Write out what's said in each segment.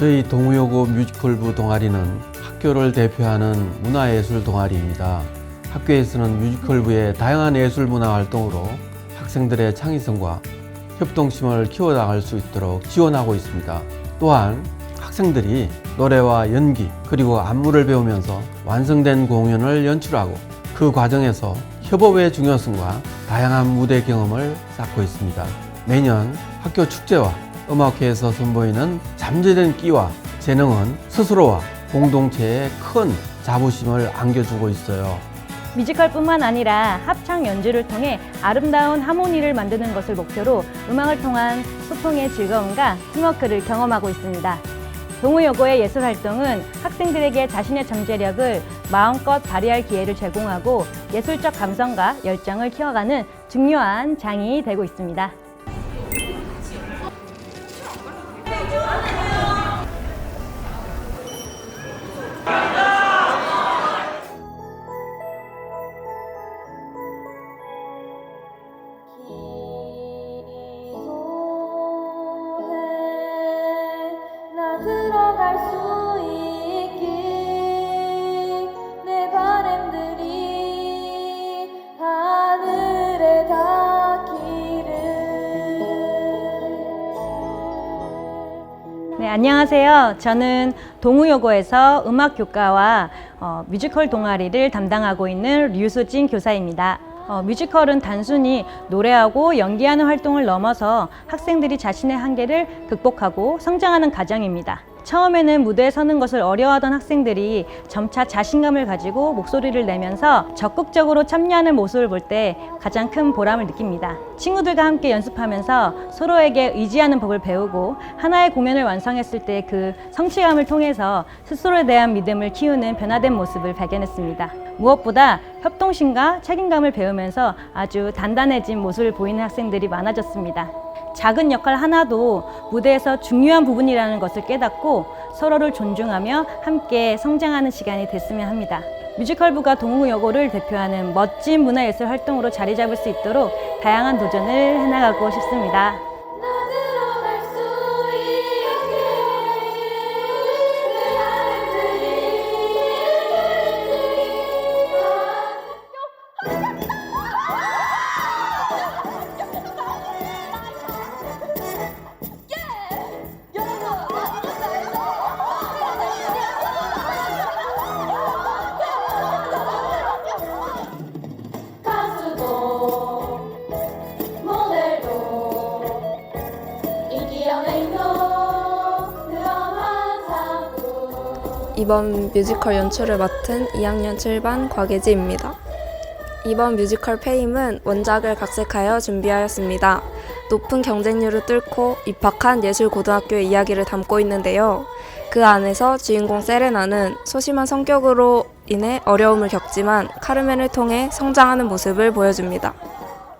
저희 동우여고 뮤지컬부 동아리는 학교를 대표하는 문화예술 동아리입니다. 학교에서는 뮤지컬부의 다양한 예술 문화 활동으로 학생들의 창의성과 협동심을 키워나갈 수 있도록 지원하고 있습니다. 또한 학생들이 노래와 연기 그리고 안무를 배우면서 완성된 공연을 연출하고 그 과정에서 협업의 중요성과 다양한 무대 경험을 쌓고 있습니다. 매년 학교 축제와 음악회에서 선보이는 잠재된 끼와 재능은 스스로와 공동체에 큰 자부심을 안겨주고 있어요. 뮤지컬뿐만 아니라 합창 연주를 통해 아름다운 하모니를 만드는 것을 목표로 음악을 통한 소통의 즐거움과 팀워크를 경험하고 있습니다. 동우여고의 예술 활동은 학생들에게 자신의 잠재력을 마음껏 발휘할 기회를 제공하고 예술적 감성과 열정을 키워가는 중요한 장이 되고 있습니다. 네, 안녕하세요. 저는 동우여고에서 음악 교과와 어, 뮤지컬 동아리를 담당하고 있는 류수진 교사입니다. 어, 뮤지컬은 단순히 노래하고 연기하는 활동을 넘어서 학생들이 자신의 한계를 극복하고 성장하는 과정입니다. 처음에는 무대에 서는 것을 어려워하던 학생들이 점차 자신감을 가지고 목소리를 내면서 적극적으로 참여하는 모습을 볼 때 가장 큰 보람을 느낍니다. 친구들과 함께 연습하면서 서로에게 의지하는 법을 배우고 하나의 공연을 완성했을 때 그 성취감을 통해서 스스로에 대한 믿음을 키우는 변화된 모습을 발견했습니다. 무엇보다 협동심과 책임감을 배우면서 아주 단단해진 모습을 보이는 학생들이 많아졌습니다. 작은 역할 하나도 무대에서 중요한 부분이라는 것을 깨닫고 서로를 존중하며 함께 성장하는 시간이 됐으면 합니다. 뮤지컬부가 동우여고를 대표하는 멋진 문화예술 활동으로 자리 잡을 수 있도록 다양한 도전을 해나가고 싶습니다. 이번 뮤지컬 연출을 맡은 2학년 7반 곽예지입니다. 이번 뮤지컬 페임은 원작을 각색하여 준비하였습니다. 높은 경쟁률을 뚫고 입학한 예술고등학교의 이야기를 담고 있는데요. 그 안에서 주인공 세레나는 소심한 성격으로 인해 어려움을 겪지만 카르멘을 통해 성장하는 모습을 보여줍니다.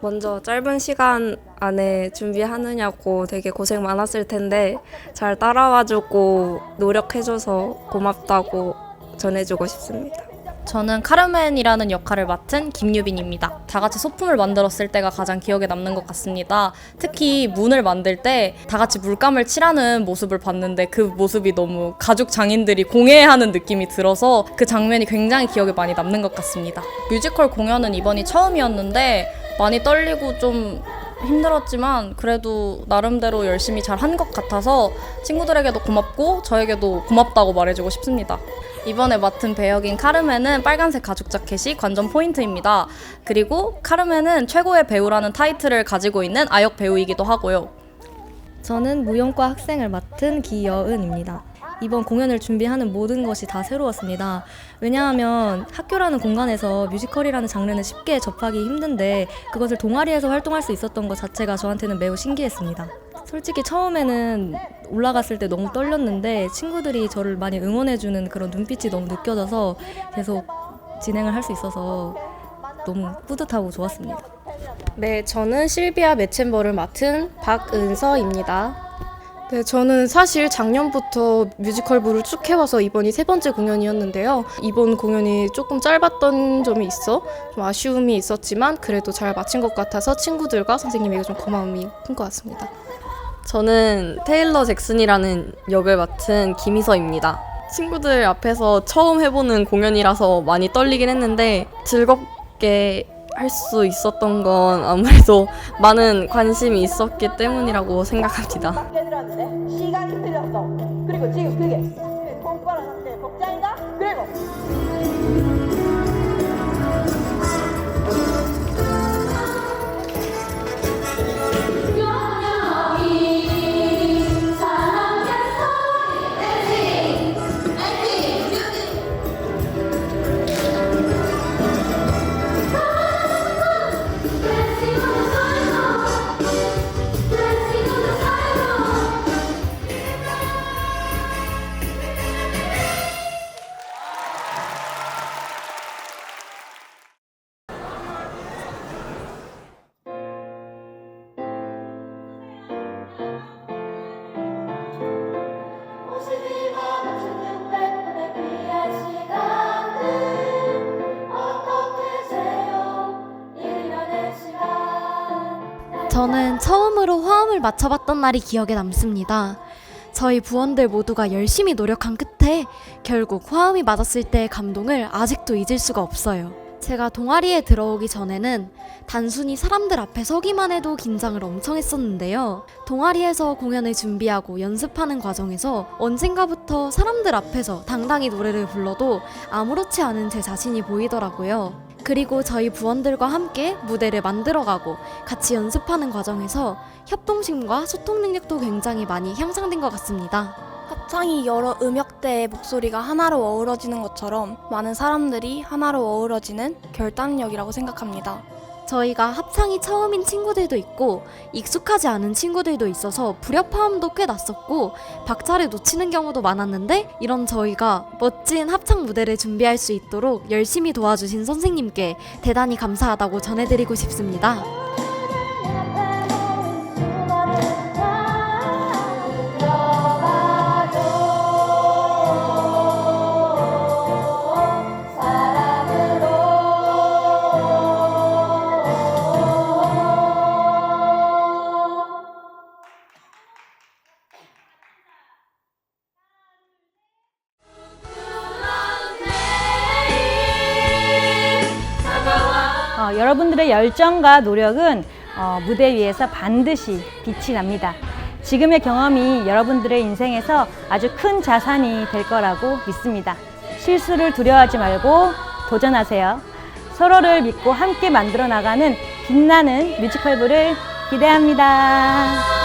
먼저 짧은 시간 안에 준비하느냐고 되게 고생 많았을 텐데 잘 따라와주고 노력해줘서 고맙다고 전해주고 싶습니다. 저는 카르멘이라는 역할을 맡은 김유빈입니다. 다 같이 소품을 만들었을 때가 가장 기억에 남는 것 같습니다. 특히 문을 만들 때 다 같이 물감을 칠하는 모습을 봤는데 그 모습이 너무 가죽 장인들이 공예하는 느낌이 들어서 그 장면이 굉장히 기억에 많이 남는 것 같습니다. 뮤지컬 공연은 이번이 처음이었는데 많이 떨리고 좀 힘들었지만 그래도 나름대로 열심히 잘 한 것 같아서 친구들에게도 고맙고 저에게도 고맙다고 말해주고 싶습니다. 이번에 맡은 배역인 카르멘은 빨간색 가죽 자켓이 관전 포인트입니다. 그리고 카르멘은 최고의 배우라는 타이틀을 가지고 있는 아역 배우이기도 하고요. 저는 무용과 학생을 맡은 기여은입니다. 이번 공연을 준비하는 모든 것이 다 새로웠습니다. 왜냐하면 학교라는 공간에서 뮤지컬이라는 장르는 쉽게 접하기 힘든데 그것을 동아리에서 활동할 수 있었던 것 자체가 저한테는 매우 신기했습니다. 솔직히 처음에는 올라갔을 때 너무 떨렸는데 친구들이 저를 많이 응원해주는 그런 눈빛이 너무 느껴져서 계속 진행을 할 수 있어서 너무 뿌듯하고 좋았습니다. 네, 저는 실비아 매챔버를 맡은 박은서입니다. 네, 저는 사실 작년부터 뮤지컬부를 쭉 해와서 이번이 세 번째 공연이었는데요. 이번 공연이 조금 짧았던 점이 있어 좀 아쉬움이 있었지만 그래도 잘 마친 것 같아서 친구들과 선생님에게 좀 고마움이 큰 것 같습니다. 저는 테일러 잭슨이라는 역을 맡은 김희서입니다. 친구들 앞에서 처음 해보는 공연이라서 많이 떨리긴 했는데 즐겁게 할 수 있었던 건 아무래도 많은 관심이 있었기 때문이라고 생각합니다. 시간이 틀렸어. 그리고 지금 그게 공부하는 학생 복장이다. 그리고 저는 처음으로 화음을 맞춰봤던 날이 기억에 남습니다. 저희 부원들 모두가 열심히 노력한 끝에 결국 화음이 맞았을 때의 감동을 아직도 잊을 수가 없어요. 제가 동아리에 들어오기 전에는 단순히 사람들 앞에 서기만 해도 긴장을 엄청 했었는데요. 동아리에서 공연을 준비하고 연습하는 과정에서 언젠가부터 사람들 앞에서 당당히 노래를 불러도 아무렇지 않은 제 자신이 보이더라고요. 그리고 저희 부원들과 함께 무대를 만들어가고 같이 연습하는 과정에서 협동심과 소통 능력도 굉장히 많이 향상된 것 같습니다. 합창이 여러 음역대의 목소리가 하나로 어우러지는 것처럼 많은 사람들이 하나로 어우러지는 결단력이라고 생각합니다. 저희가 합창이 처음인 친구들도 있고 익숙하지 않은 친구들도 있어서 불협화음도 꽤 났었고 박자를 놓치는 경우도 많았는데 이런 저희가 멋진 합창 무대를 준비할 수 있도록 열심히 도와주신 선생님께 대단히 감사하다고 전해드리고 싶습니다. 여러분들의 열정과 노력은 어, 무대 위에서 반드시 빛이 납니다. 지금의 경험이 여러분들의 인생에서 아주 큰 자산이 될 거라고 믿습니다. 실수를 두려워하지 말고 도전하세요. 서로를 믿고 함께 만들어 나가는 빛나는 뮤지컬부를 기대합니다.